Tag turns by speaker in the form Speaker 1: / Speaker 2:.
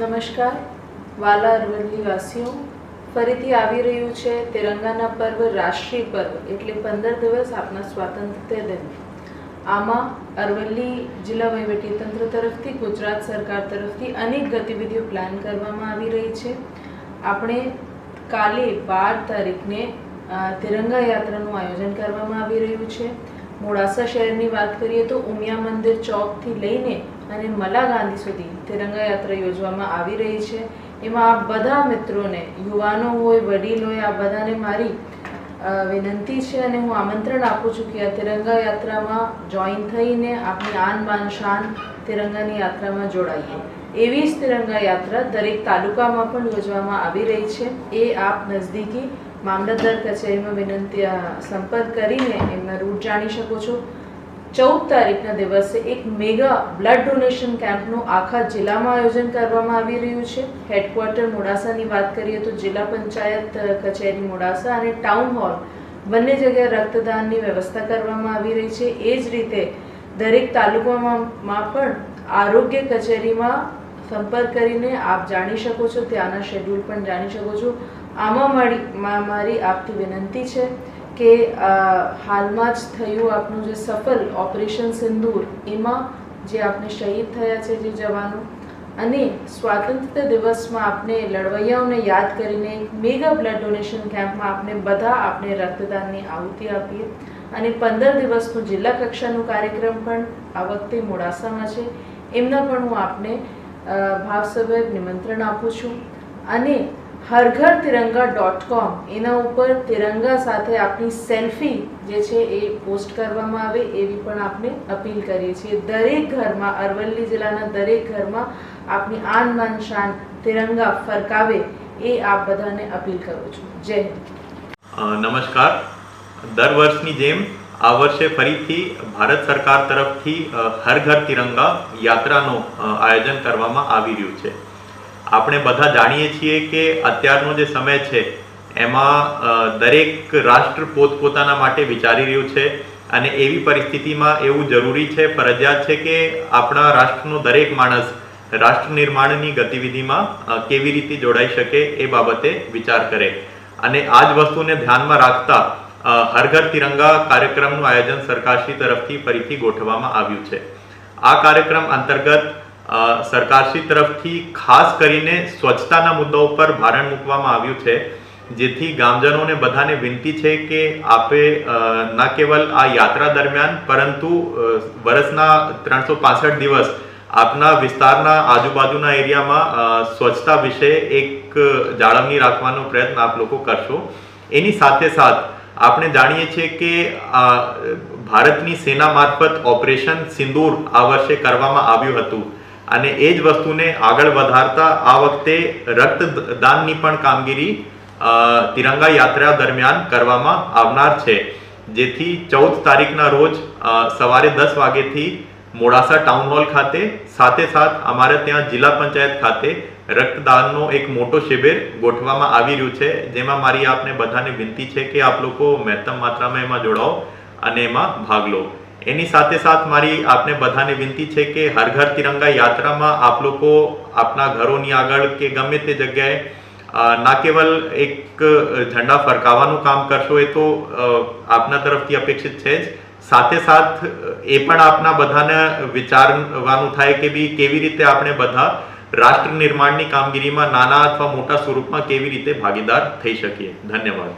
Speaker 1: નમસ્કાર, વાલા અરવલ્લી વાસીઓ ફરીથી આવી રહ્યું છે તિરંગાના પર્વ, રાષ્ટ્રીય પર્વ, એટલે પંદર દિવસ આપના સ્વાતંત્ર્ય દિન. આમાં અરવલ્લી જિલ્લા વહીવટીતંત્ર તરફથી, ગુજરાત સરકાર તરફથી અનેક ગતિવિધિઓ પ્લાન કરવામાં આવી રહી છે. આપણે કાલે બાર તારીખને તિરંગા યાત્રાનું આયોજન કરવામાં આવી રહ્યું છે. મોડાસા શહેરની વાત કરીએ તો ઉમિયા મંદિર ચોકથી લઈને અને મલા ગાંધી સુધી તિરંગા યાત્રા યોજવામાં આવી રહી છે. એમાં આ બધા મિત્રોને, યુવાનો હોય, વડીલ હોય, આ બધાને મારી વિનંતી છે અને હું આમંત્રણ આપું છું કે આ તિરંગા યાત્રામાં જોઈન થઈને આપણી આન બાન શાન તિરંગાની યાત્રામાં જોડાઈએ. એવી જ તિરંગા યાત્રા દરેક તાલુકામાં પણ યોજવામાં આવી રહી છે. એ આપ નજદીકી મામલતદાર કચેરીમાં વિનંતી સંપર્ક કરીને એમના રૂટ જાણી શકો છો. ચૌદ તારીખના દિવસે એક મેગા બ્લડ ડોનેશન કેમ્પનું આખા જિલ્લામાં આયોજન કરવામાં આવી રહ્યું છે. હેડક્વાર્ટર મોડાસાની વાત કરીએ તો જિલ્લા પંચાયત કચેરી મોડાસા અને ટાઉન હોલ બંને જગ્યાએ રક્તદાનની વ્યવસ્થા કરવામાં આવી રહી છે. એ જ રીતે દરેક તાલુકામાં પણ આરોગ્ય કચેરીમાં સંપર્ક કરીને આપ જાણી શકો છો, ત્યાંના શેડ્યુલ પણ જાણી શકો છો. આમાં મારી મારી આપથી વિનંતી છે કે હાલમાં જ થયું આપનું જે સફળ ઓપરેશન સિંદૂર, એમાં જે આપણે શહીદ થયા છે જે જવાનો, અને સ્વાતંત્ર્ય દિવસમાં આપણે લડવૈયાઓને યાદ કરીને એક મેગા બ્લડ ડોનેશન કેમ્પમાં આપણે બધા આપણે રક્તદાનની આહુતિ આપીએ. અને પંદર દિવસનું જિલ્લા કક્ષાનું કાર્યક્રમ પણ આ વખતે મોડાસામાં છે. એમના પણ હું આપને ભાવસભર નિમંત્રણ આપું છું. અને હર ઘર તિરંગા ડોટ કોમ એના ઉપર તિરંગા સાથે આપણી સેલ્ફી જે છે એ પોસ્ટ કરવામાં આવે, એવી પણ આપણે અપીલ કરીએ છીએ. દરેક ઘરમાં, અરવલ્લી જિલ્લાના દરેક ઘરમાં આપણી આન માન શાન તિરંગા ફરકાવે, એ આપ બધાને અપીલ કરું છું. જય હિન્દ.
Speaker 2: નમસ્કાર. દર વર્ષની જેમ આ વર્ષે ફરીથી ભારત સરકાર તરફથી હર ઘર તિરંગા યાત્રાનું આયોજન કરવામાં આવી રહ્યું છે. આપણે બધા જાણીએ છીએ કે અત્યારનો જે સમય છે, એમાં દરેક રાષ્ટ્ર પોતપોતાના માટે વિચારી રહ્યું છે અને એવી પરિસ્થિતિમાં એવું જરૂરી છે, ફરજિયાત છે કે આપણા રાષ્ટ્રનો દરેક માણસ રાષ્ટ્ર નિર્માણની ગતિવિધિમાં કેવી રીતે જોડાઈ શકે એ બાબતે વિચાર કરે. અને આ જ વસ્તુને ધ્યાનમાં રાખતા હર ઘર તિરંગા કાર્યક્રમનું આયોજન સરકારશ્રી તરફથી ફરીથી ગોઠવવામાં આવ્યું છે. આ કાર્યક્રમ અંતર્ગત સરકારશ્રી તરફથી ખાસ કરીને સ્વચ્છતાના મુદ્દા ઉપર ભારણ મૂકવામાં આવ્યું છે, જેથી ગામજનોને બધાને વિનંતી છે કે આપે ન કેવલ આ યાત્રા દરમિયાન, પરંતુ વર્ષના ત્રણસો પાસઠ દિવસ આપના વિસ્તારના આજુબાજુના એરિયામાં સ્વચ્છતા વિશે એક જાળવણી રાખવાનો પ્રયત્ન આપ લોકો કરશો. એની સાથે સાથ આપણે જાણીએ છીએ કે ભારતની સેના મારફત ઓપરેશન સિંદૂર આ વર્ષે કરવામાં આવ્યું હતું. અને એ જ વસ્તુને આગળ વધારતા આ વખતે રક્તદાનની પણ કામગીરી તિરંગા યાત્રા દરમિયાન કરવામાં આવનાર છે. જેથી ચૌદ તારીખના રોજ સવારે દસ વાગ્યેથી મોડાસા ટાઉન હોલ ખાતે, સાથે સાથ અમારે ત્યાં જિલ્લા પંચાયત ખાતે રક્તદાનનો એક મોટો શિબિર ગોઠવવામાં આવી રહ્યું છે. જેમાં મારી આપને બધાને વિનંતી છે કે આપ લોકો મહત્તમ માત્રામાં એમાં જોડાઓ અને એમાં ભાગ લો. એની સાથે સાથ મારી આપને બધાને વિનંતી છે કે હર ઘર તિરંગા યાત્રામાં આપ લોકો આપના ઘરોની આગળ કે ગમે તે જગ્યાએ ના કેવલ એક ઝંડા ફરકાવવાનું કામ કરશો એ તો આપના તરફથી અપેક્ષિત છે જ. સાથે સાથ, એ પણ આપના બધાને વિચારવાનું થાય કે બી કેવી રીતે આપણે બધા રાષ્ટ્ર નિર્માણની કામગીરીમાં નાના અથવા મોટા સ્વરૂપમાં કેવી રીતે ભાગીદાર થઈ શકીએ. ધન્યવાદ.